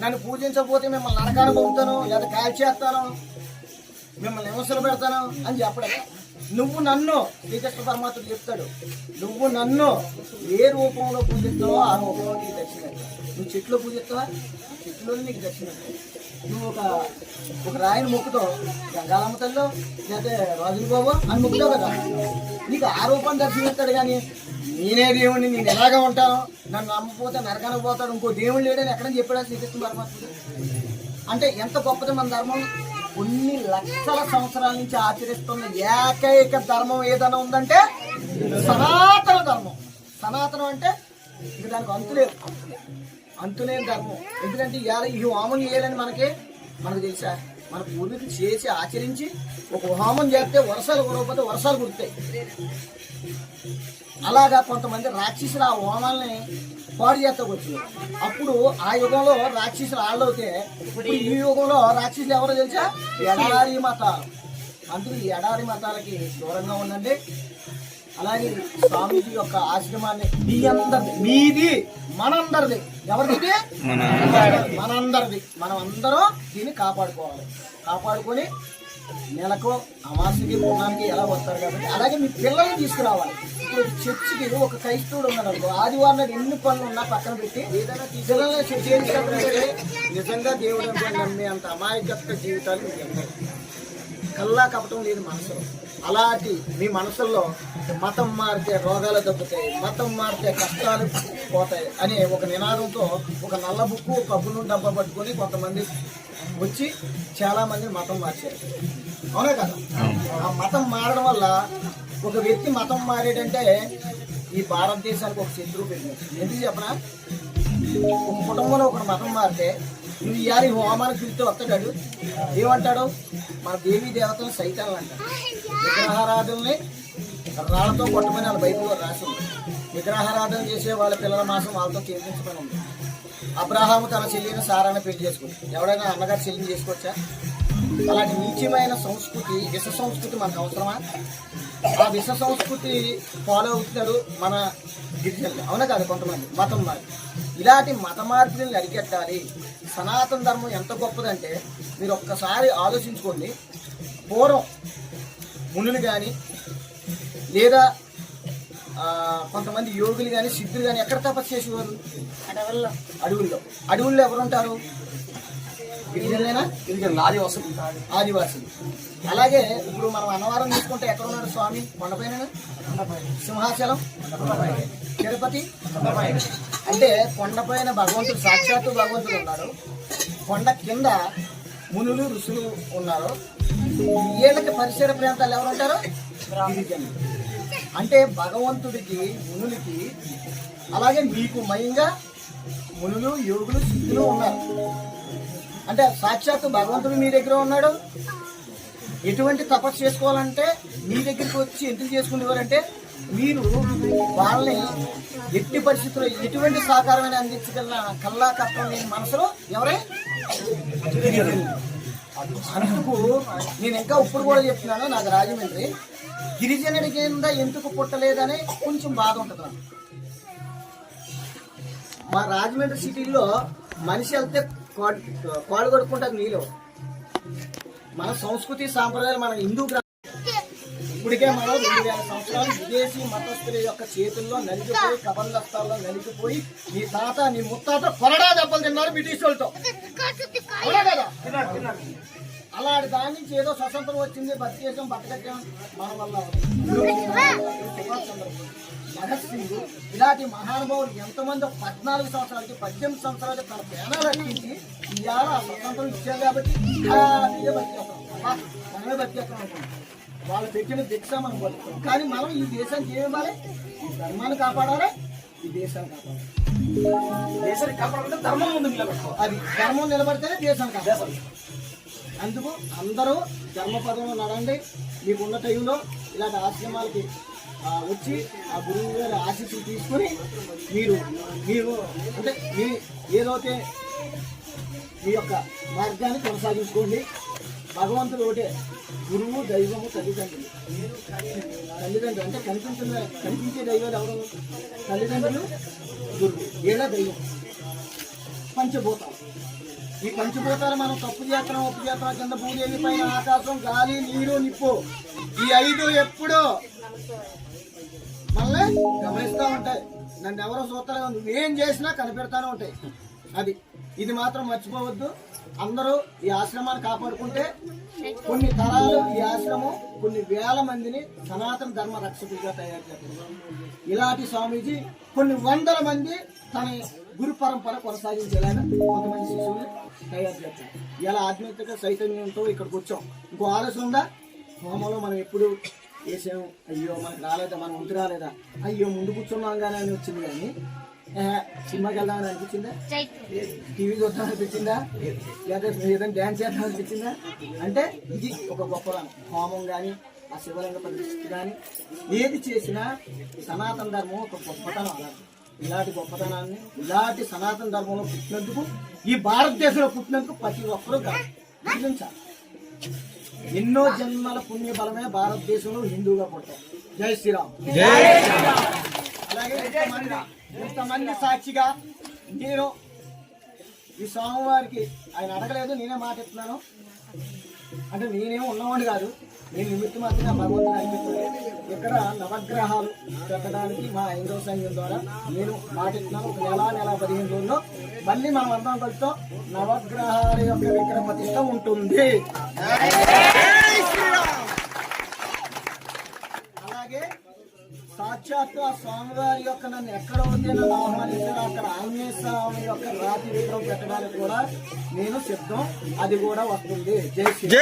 నన్ను పూజించకపోతే మిమ్మల్ని నరకాను పంపుతాను లేదా కాల్చేస్తాను మిమ్మల్ని విమర్శలు పెడతాను అని చెప్పడం. నువ్వు నన్ను శ్రీకృష్ణ పరమాత్మ చెప్తాడు. నువ్వు నన్ను ఏ రూపంలో పూజిస్తావో ఆ రూపంలో నీకు దక్షిణ నువ్వు చెట్లు పూజిస్తావా? చెట్లు నీకు దక్షిణ నువ్వు ఒక ఒక రాయిని మొక్కుతో గంగాలమ్మ తల్లిలో లేకపోతే రాజుల బాబు అని మొక్కుతావు కదా. నీకు ఆ రూపం దర్శిస్తాడు కానీ నేనే దేవుడిని నేను ఎలాగా ఉంటాను? నన్ను నమ్మకపోతే నరకానికి పోతాడు. ఇంకో దేవుడు లేడని ఎక్కడ చెప్పాడా శ్రీకృష్ణ పరమాత్మ అంటే ఎంత గొప్పది మన ధర్మం? కొన్ని లక్షల సంవత్సరాల నుంచి ఆచరిస్తున్న ఏకైక ధర్మం ఏదైనా ఉందంటే సనాతన ధర్మం. సనాతనం అంటే ఇక దానికి అంతులేదు అంతులేని ధర్మం ఎందుకంటే ఇవాళ ఈ హోమం చేయాలని మనకి మనకు తెలుసా? మన పూర్వీకులు చేసి ఆచరించి ఒక హోమం చేస్తే వర్షాలు కురవకపోతే వర్షాలు కుడతాయి. అలాగా కొంతమంది రాక్షసులు ఆ హోమాల్ని పాడు చేస్తాకు అప్పుడు ఆ యుగంలో రాక్షసులు ఆళ్ళవుతే ఇప్పుడు ఈ యుగంలో రాక్షసులు ఎవరో తెలుసా? ఎడారి మతాలు. అందుకు ఈ ఎడారి మతాలకి దూరంగా ఉండండి. అలాగే స్వామీజీ యొక్క ఆశ్రమాన్ని మీ అంత మీది మనందరిది. ఎవరిది మనందరిది. మనం అందరం దీన్ని కాపాడుకోవాలి. కాపాడుకొని నెలకు అమాసకి పూర్ణానికి ఎలా వస్తారు కాబట్టి అలాగే మీ పిల్లల్ని తీసుకురావాలి. ఇప్పుడు చర్చికి ఒక క్రైస్తవుడు ఉన్నాడు అనుకో ఆదివారం నాడు ఎన్ని పనులు ఉన్నా పక్కన పెట్టి ఏదైనా పిల్లల్ని చేర్చినప్పుడైతే నిజంగా దేవుడు అంటే నమ్మే అంత అమాయకత్వ జీవితాలు మీకు కల్లా కపటం లేదు మనసులో. అలాంటి మీ మనసుల్లో మతం మారితే రోగాలు తగ్గుతాయి మతం మారితే కష్టాలు పోతాయి అనే ఒక నినాదంతో ఒక నల్ల బుక్కు కబ్బును డబ్బా పట్టుకొని కొంతమంది వచ్చి చాలా మంది మతం మార్చారు. అవునా కదా? ఆ మతం మారడం వల్ల ఒక వ్యక్తి మతం మారేటంటే ఈ భారతదేశానికి ఒక శత్రువు పెరిగింది. ఎందుకు చెప్పనా? ఒక కుటుంబంలో ఒక మతం మారితే నువ్వు ఇవాళ హోమానికి పిలిస్తే వస్తాడు ఏమంటాడు? మన దేవీ దేవతలు సైతాలు అంటాడు విగ్రహారాధనని రాళ్ళతో కొట్టమని వాళ్ళ బైబిల్లో రాసి ఉంది. విగ్రహారాధన చేసే వాళ్ళ పిల్లల మాసం వాళ్ళతో చేయించమని ఉంది. అబ్రహాము తన చెల్లిని సారాన్ని పెళ్ళి చేసుకుంది. ఎవడైనా అన్నగారు చెల్లిని చేసుకోవచ్చా? అలాంటి నీచమైన సంస్కృతి విష సంస్కృతి మనకు అవసరమా? ఆ విష సంస్కృతి ఫాలో అవుతున్నారు మన గిరిజనులు. అవునా కాదు కొంతమంది? మతం మారి. ఇలాంటి మత మార్పులను అరికెట్టాలి. సనాతన ధర్మం ఎంత గొప్పదంటే మీరు ఒక్కసారి ఆలోచించుకోండి. పూర్వం మునులు కానీ లేదా కొంతమంది యోగులు కానీ సిద్ధులు కానీ ఎక్కడ తపస్సు చేసేవారు? అడవుల్లో. అడవుల్లో. అడవుల్లో ఎవరు ఉంటారు గిరిజనులేనా? గిరిజనులు ఆదివాసులు. ఆదివాసులు. అలాగే ఇప్పుడు మనం అన్నవరం తీసుకుంటే ఎక్కడ ఉన్నారు స్వామి? కొండపైన సింహాచలం? తిరుపతి? అంటే కొండపైన భగవంతుడు సాక్షాత్తు భగవంతుడు ఉన్నాడు కొండ కింద మునులు ఋషులు ఉన్నారు. వీళ్ళకి పరిసర ప్రాంతాలు ఎవరు ఉంటారు గిరిజనులు. అంటే భగవంతుడికి మునులకి అలాగే మీకు మయంగా మునులు యోగులు సిద్ధులు ఉన్నారు అంటే సాక్షాత్తు భగవంతుడు మీ దగ్గర ఉన్నాడు. ఎటువంటి తపస్సు చేసుకోవాలంటే మీ దగ్గరికి వచ్చి ఎందుకు చేసుకునేవారంటే మీరు వాళ్ళని ఎట్టి పరిస్థితుల్లో ఎటువంటి సహకారమైన అందించగల కల్లా కష్టం లేని మనసులో ఎవరే? అందుకు నేను ఇంకా ఇప్పుడు కూడా చెప్తున్నాను నాకు రాజమండ్రి. గిరిజనుడి కింద ఎందుకు పుట్టలేదని కొంచెం బాధ ఉంటుంది నాకు. మా రాజమండ్రి సిటీలో మనిషి వెళ్తే కాళ్ళు కొడుకుంటారు నీళ్ళు. మన సంస్కృతి సాంప్రదాయాలు మన హిందూ ఇప్పటికే మనం రెండు వేల సంవత్సరాలు విదేశీ మతస్థుల యొక్క చేతుల్లో నలిగిపోయి కబంధస్థాల్లో నలిగిపోయి నీ తాత నీ ముత్తాత కొరడా దెబ్బలు తిన్నారు బ్రిటిష్ వాళ్ళతో. కదా? అలాంటి దాని నుంచి ఏదో స్వతంత్రం వచ్చింది బతికేసాం బతకట్టాం మన వల్ల భగత్ సింగ్ ఇలాంటి మహానుభావులు ఎంతమంది పద్నాలుగు సంవత్సరాలకి పద్దెనిమిది సంవత్సరాలకి తన ప్రాణాలు అర్పించి ఇవాళ ఆ స్వతంత్రం ఇచ్చారు కాబట్టి హ్యాపీగా బతికేస్తాం. మనమే బతికేస్తాం అనుకుంటాం. వాళ్ళు పెట్టిన భిక్ష మనం బతుకుతాం. కానీ మనం ఈ దేశానికి ఏమి ఇవ్వాలి? ఈ ధర్మాన్ని కాపాడాలి? ఈ దేశాన్ని కాపాడాలి? దేశాన్ని కాపాడాలంటే ధర్మం ముందు నిలబెట్టుకోవాలి. అది ధర్మం నిలబడితేనే దేశాన్ని కాపాడాలి. అందుకు అందరూ ధర్మపదంలో నడండి మీకున్న టైంలో ఇలాంటి ఆశ్రమాలకి వచ్చి ఆ గురువు గారి ఆశీస్సులు తీసుకొని మీరు మీరు అంటే మీ ఏదైతే మీ యొక్క మార్గాన్ని కొనసాగించుకోండి. భగవంతుడు ఒకటే గురువు దైవము తల్లిదండ్రులు. తల్లిదండ్రులు అంటే కనిపించిన కనిపించే దైవాలు ఎవరు? తల్లిదండ్రులు గురువు. ఏడా దైవం. పంచభూతం ఈ పంచిపోతారు మనం తప్పు చేస్తున్నాం ఒప్పు చేస్తున్నాం కింద భూదేవి పైన ఆకాశం గాలి నీరు నిప్పు. ఈ ఐదు ఎప్పుడు మళ్ళీ గమనిస్తూ ఉంటాయి. నన్ను ఎవరో చూస్తారే ఏం చేసినా కనిపెడతానే ఉంటాయి. అది. ఇది మాత్రం మర్చిపోవద్దు. అందరూ ఈ ఆశ్రమాన్ని కాపాడుకుంటే కొన్ని తరాలు ఈ ఆశ్రమం కొన్ని వేల మందిని సనాతన ధర్మ రక్షకులుగా తయారు చేస్తారు. ఇలాంటి స్వామీజీ కొన్ని వందల మంది తన గురు పరంపర కొనసాగించేలాగా కొంతమంది శిశువుని తయారు చేస్తారు. ఇలా ఆధ్యాత్మిక చైతన్యంతో ఇక్కడికి వచ్చాం. ఇంకో ఆలోచన ఉందా? హోమంలో మనం ఎప్పుడు వేసాం? అయ్యో మనకు రాలేదా? మనం ఉంటు రాలేదా? అయ్యో ముందు కూర్చున్నాం కానీ అని వచ్చింది కానీ సినిమాకి వెళ్దామని అనిపించిందా? టీవీ చూద్దాం అనిపించిందా? లేదా ఏదైనా డ్యాన్స్ చేద్దాం అనిపించిందా? అంటే ఇది ఒక గొప్పదనం హోమం కానీ ఆ శివలింగ ప్రతిష్ఠ కానీ ఏది చేసినా సనాతన ధర్మం ఒక గొప్పతనం అలాంటి ఇలాంటి గొప్పతనాన్ని ఇలాంటి సనాతన ధర్మంలో పుట్టినందుకు ఈ భారతదేశంలో పుట్టినందుకు ప్రతి ఒక్కరూ గుర్తించాలి ఎన్నో జన్మల పుణ్య బలమే భారతదేశంలో హిందూగా పుట్టారు. జై శ్రీరామ్. అలాగే ఇంతమంది సాక్షిగా నేను ఈ స్వామివారికి ఆయన అడగలేదు నేనే మాట ఇస్తున్నాను అంటే నేనేం ఉన్నవాడు కాదు. నేను నిమిత్తం మాత్రమే భగవంతుని అనిపిస్తుంది. ఇక్కడ నవగ్రహాలు పెట్టడానికి మా ఐదవ సంఘం ద్వారా నేను మాటిస్తున్నాను. ఒక నెల నెల పదిహేను రోజుల్లో మళ్ళీ మనం అందరం కలిసి నవగ్రహాల యొక్క విగ్రహ ప్రతిష్ట ఉంటుంది. అలాగే సాక్షాత్తు ఆ స్వామివారి యొక్క నన్ను ఎక్కడ ఉంటే నన్ను ఆహ్వానించారో అక్కడ ఆంజనేయ స్వామి యొక్క రాతి విగ్రహం పెట్టడానికి కూడా నేను సిద్ధం. అది కూడా వస్తుంది. జై శ్రీ